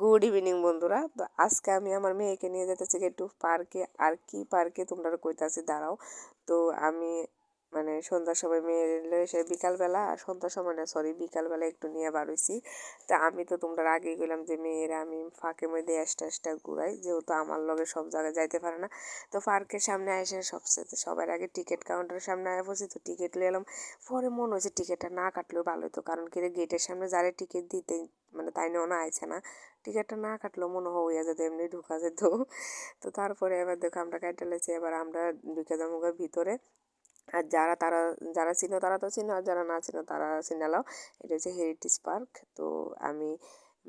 Good evening বন্ধুরা। তো আজকে আমি আমার মেয়েকে নিয়ে যেতেছি একটু পার্কে। আর কি পার্কে তোমরা কইতাছি, দাঁড়াও। তো আমি মানে সন্ধ্যার সময় মেয়ের এসে বিকালবেলা, আর সন্ধ্যার সময় না সরি বিকালবেলা একটু নিয়ে বাড়ইছি তা আমি তো তোমরা আগেই গেলাম যে মেয়েরা আমি ফাঁকে মধ্যে এসটা এসটা ঘুরাই, যেহেতু আমার লগে সব জায়গায় যাইতে পারে না। তো পার্কের সামনে এসে সবচেয়ে সবার আগে টিকিট কাউন্টারের সামনে আয় বসি তো টিকিট নিয়ে এলাম। পরে মনে হয়েছে টিকিটটা না কাটলেও ভালো হতো কারণ কি গেটের সামনে যারা টিকিট দিতে মানে তাই নেওয়া আইছে না। টিকিটটা না কাটলেও মনে হইয়া যেত এমনি ঢুকা যেত। তো তারপরে এবার দেখো আমরা কাটতে লেছি এবার আমরা ঢুকে যাব ভিতরে। আর যারা তারা, যারা চিনো তারা তো চিনো, আর যারা না চিনো তারা চিনালাও এটা হচ্ছে হেরিটেজ পার্ক তো আমি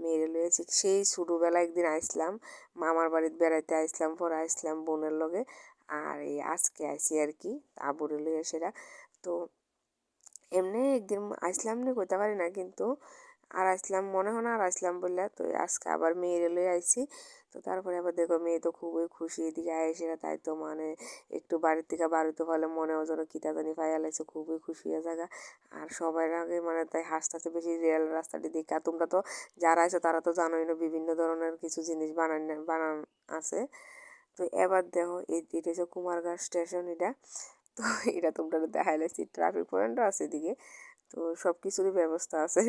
মেয়ের লয়েছি সেই ছোটোবেলা একদিন আইসলাম, মামার বাড়িতে বেড়াইতে আইসলাম, পরে আইসলাম বোনের লগে। আর এই আজকে আইসি আর কি, আবুরে লইয়া সেটা তো এমনি একদিন আইসলাম নি কইতে পারি না, কিন্তু আর আসলাম, মনে হয় না আর আসলাম বললে। তো আজকে আবার মেয়ের লই আইছি। তো তারপরে আবার দেখো মেয়ে তো খুবই খুশি, এদিকে আইসে তাই তো মানে একটু বাড়ির থেকে বাড়িতে ফলে মনে যেন কিতা জানি পাইয়া লাগছে খুবই খুশি হয়ে জায়গা। আর সবাই আগে মানে তাই হাসতে হাসতে বেশি, রেল রাস্তাটি দেখে। আর তোমরা তো যারা আছে তারা তো জানোই না, বিভিন্ন ধরনের কিছু জিনিস বানান বানান আছে। তো এবার দেখো এটা হচ্ছে কুমারঘাট স্টেশন এটা। তো এটা তোমরা দেখাইলেছি ট্রাফিক পয়েন্টও আছে এদিকে। তো সব কিছুরই ব্যবস্থা আছে।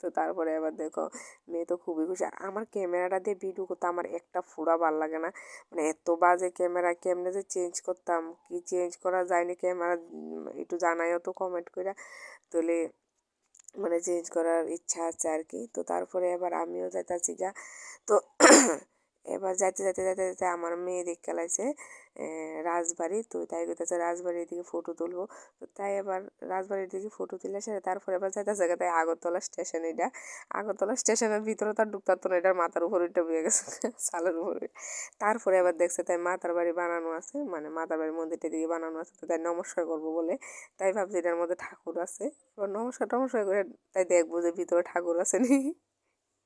তো তারপরে এবার দেখো, মেয়ে তো খুবই খুশি। আর আমার ক্যামেরাটা দিয়ে ভিডিও করতে আমার একটা ফুড়া ভালো লাগে না। মানে এত বাজে ক্যামেরা, কেমনে যে চেঞ্জ করতাম, কি চেঞ্জ করা যায়নি ক্যামেরা একটু জানাইও তো কমেন্ট করে তাহলে মানে চেঞ্জ করার ইচ্ছা আছে আর কি। তো তারপরে এবার আমিও যাইতাছি গা। তো এবার যাইতে যাইতে যাইতে যাইতে আমার মেয়ে দেখতে লাগছে রাজবাড়ি। তো তাই করতেছে রাজবাড়ির দিকে ফটো তুলবো। তো তাই এবার রাজবাড়ির দিকে ফটো তুলে সে তারপরে এবার যাইতেছে তাই আগরতলা স্টেশন এটা আগরতলা স্টেশনের ভিতরে তার ঢুকতার তো এটার মাথার উপর উঠে বয়ে গেছে সালের উপরে তারপরে এবার দেখছে তাই মাতার বাড়ি বানানো আছে মানে মাতার বাড়ির মন্দিরটা দিকে বানানো আছে, তো তাই নমস্কার করব বলে তাই ভাবছি এটার মধ্যে ঠাকুর আছে। এবার নমস্কার টমস্কার করে তাই দেখব যে ভিতরে ঠাকুর আছে নি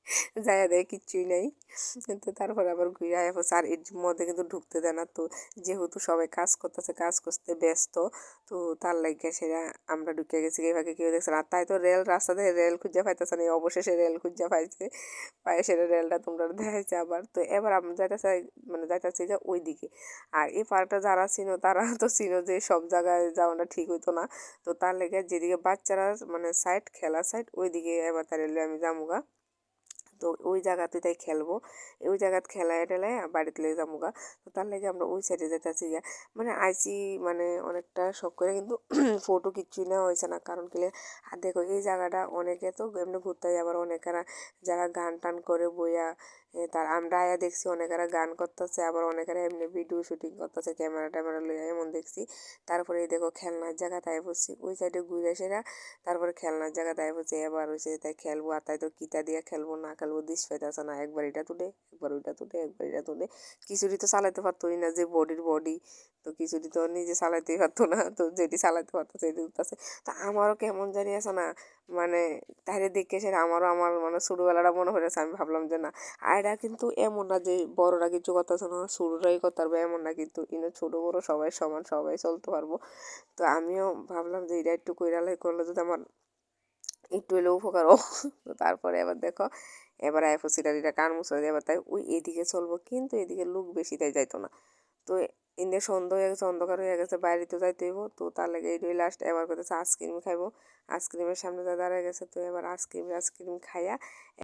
যাইয়া দেয় কিচ্ছুই নাই। কিন্তু তারপর আবার ঘুরে আয়া। পড়ছে আর এর মধ্যে কিন্তু ঢুকতে দেয় না। তো যেহেতু সবাই কাজ করতেছে, কাজ করতে ব্যস্ত, তো তার লাগে সেটা আমরা ঢুকে গেছি। এভাবে কেউ দেখছে আর তাই তো রেল, রাস্তা থেকে রেল খুঁজে পাইতেছে না। অবশেষে রেল খুঁজে পাইছে। পায়ে সেটা রেলটা তোমরা দেখাইছে আবার। তো এবার আমরা যাইতেছে মানে যাইতেছি যে ওই দিকে আর এই পার্কটা যারা চিনো, তারা তো চিনো যে সব জায়গায় যাওয়াটা ঠিক হইতো না। তো তার লেগে যেদিকে বাচ্চারা মানে সাইড খেলা সাইড ওই দিকে এবার তার আমি যামুগা। তো ওই জায়গাতে তাই খেলব। ওই জায়গাত খেলায় টেলায় বাড়িতে লেগে যাব গা তো তার লেগে আমরা ওই সাইডে যেতেছি গা মানে আইসি মানে অনেকটা শখ করে কিন্তু ফটো কিচ্ছুই নেওয়া হয়েছে না। কারণ কি আর দেখো এই জায়গাটা অনেকে তো এমনি ঘুরতে যায়, আবার অনেকেরা যারা গান টান করে বইয়া তার আমরা আয়া দেখছি, অনেকেরা গান করতেছে, আবার অনেকেরা এমনি ভিডিও শুটিং করতেছে ক্যামেরা ট্যামেরা লইয়া এমন দেখছি। তারপরে এই দেখো খেলনার জায়গা তাই বসছি, ওই সাইডে ঘুরে সেরা, তারপরে খেলনার জায়গা তাই বসছি, এবার হয়েছে তাই খেলব, আর তাই তো কিতা দিয়ে খেলব, না খেলব, দিস পাইতেছে না, একবার এটা তুলে, একবার ওইটা তুলে, একবার এটা তুলে। কিছুরই তো চালাতে পারতোই না, যে বডির বডি তো কিছুটি তো নিজে চালাইতেই পারতো না। তো যেটি চালাইতে পারতো সেটি উঠতেছে তো আমারও কেমন জানি আছে না মানে তাহলে দেখে সে আমারও আমার মানে ছোটোবেলাটা মনে হয়েছে আমি ভাবলাম যে না, আর এটা কিন্তু এমন না যে বড়রা কিছু করতেছে না, ছোটোরাই করতে পারবে, এমন না। কিন্তু ইনো ছোটো বড়ো সবাই সমান, সবাই চলতে পারব। তো আমিও ভাবলাম যে এটা একটু কইরালে করলে যদি আমার একটু হলেও উপকার তো তারপরে এবার দেখো, এবার আইফো সিটারিটা কান মুছে এবার তাই ওই এদিকে চলবো। কিন্তু এদিকে লুক বেশি তাই যাইতো না। তো ইন্দে সন্ধ্যা হয়ে গেছে, অন্ধকার হয়ে গেছে বাইরে তো যাইতে হইব। তো তার লাগে এইটাই লাস্ট এবার করতেছে আইসক্রিম খাইব। আইসক্রিমের সামনে দাঁড়ায় গেছে, তো এবার আইসক্রিম আইসক্রিম খাইয়া